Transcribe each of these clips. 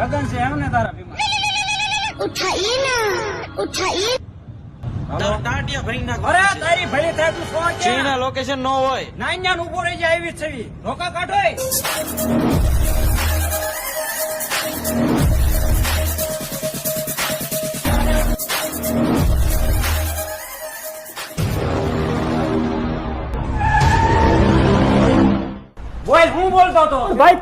લગન છે એમ તારા ભીમા? ઉઠાઈ ના ઉઠાઈ લોકેશન નો હોય. નાઈન ઊભો રહી જાય એવી છવી રોકા કાઢો સિલાઈ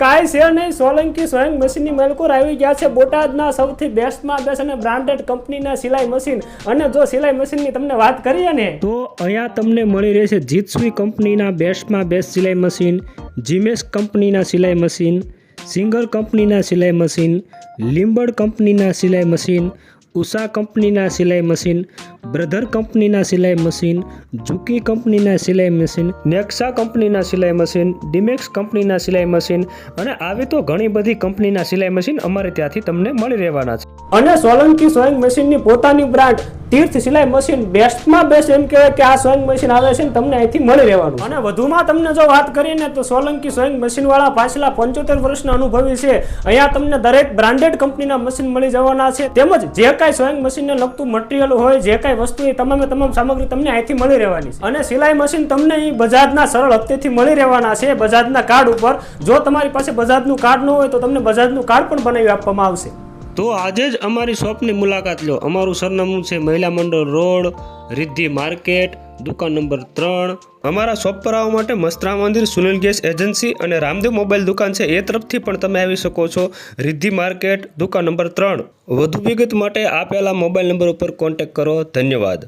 મશીન. અને જો સિલાઈ મશીનની તમને વાત કરીએ ને, તો અહીંયા તમને મળી રહેશે જીતસુઈ કંપનીના બેસ્ટમાં બેસ્ટ સિલાઈ મશીન જીમેસ કંપનીના સિલાઈ મશીન, સિંગર કંપનીના સિલાઈ મશીન, લીંબડ કંપનીના સિલાઈ મશીન ઉષા કંપનીના સિલાઈ મશીન, બ્રધર કંપનીના સિલાઈ મશીન, ઝુકી કંપનીના સિલાઈ મશીન, નેક્સા કંપનીના સિલાઈ મશીન, ડિમેક્સ કંપનીના સિલાઈ મશીન અને આવી તો ઘણી બધી કંપનીના સિલાઈ મશીન અમારે ત્યાંથી તમને મળી રહેવાના છે. અને સોલંકી સોઈંગ મશીનની પોતાની બ્રાન્ડ તીર્થ સિલાઈ મશીન બેસ્ટમાં બેસ્ટ એમ કહેવાય કે આ સોઈંગ મશીન આવે છે તમને અહીંથી મળી રહેવાનું. અને વધુમાં તમને જો વાત કરીએ ને તો સોલંકી સોઈંગ મશીનવાળા પાછલા પંચોતેર વર્ષના અનુભવી છે. અહીંયા તમને દરેક બ્રાન્ડેડ કંપનીના મશીન મળી જવાના છે. તેમજ જે કાંઈ સોઈંગ મશીનને લગતું મટીરિયલ હોય, જે કાંઈ વસ્તુ એ તમામે તમામ સામગ્રી તમને અહીંથી મળી રહેવાની છે. અને સિલાઈ મશીન તમને અહીં બજાજના સરળ હપ્તેથી મળી રહેવાના છે, બજાજના કાર્ડ ઉપર. જો તમારી પાસે બજાજનું કાર્ડ ન હોય તો તમને બજાજનું કાર્ડ પણ બનાવી આપવામાં આવશે. તો આજે જ અમારી શોપની મુલાકાત લો. અમારું સરનામું છે મહિલા મંડળ રોડ, રિદ્ધિ માર્કેટ, દુકાન નંબર ત્રણ. અમારા શોપ પર આવવા માટે મસ્ત્રા મંદિર, સુનિલ ગેસ એજન્સી અને રામદેવ મોબાઈલ દુકાન છે. એ તરફથી પણ તમે આવી શકો છો. રિદ્ધિ માર્કેટ, દુકાન નંબર ત્રણ. વધુ વિગત માટે આપેલા મોબાઈલ નંબર ઉપર કોન્ટેક્ટ કરો. ધન્યવાદ.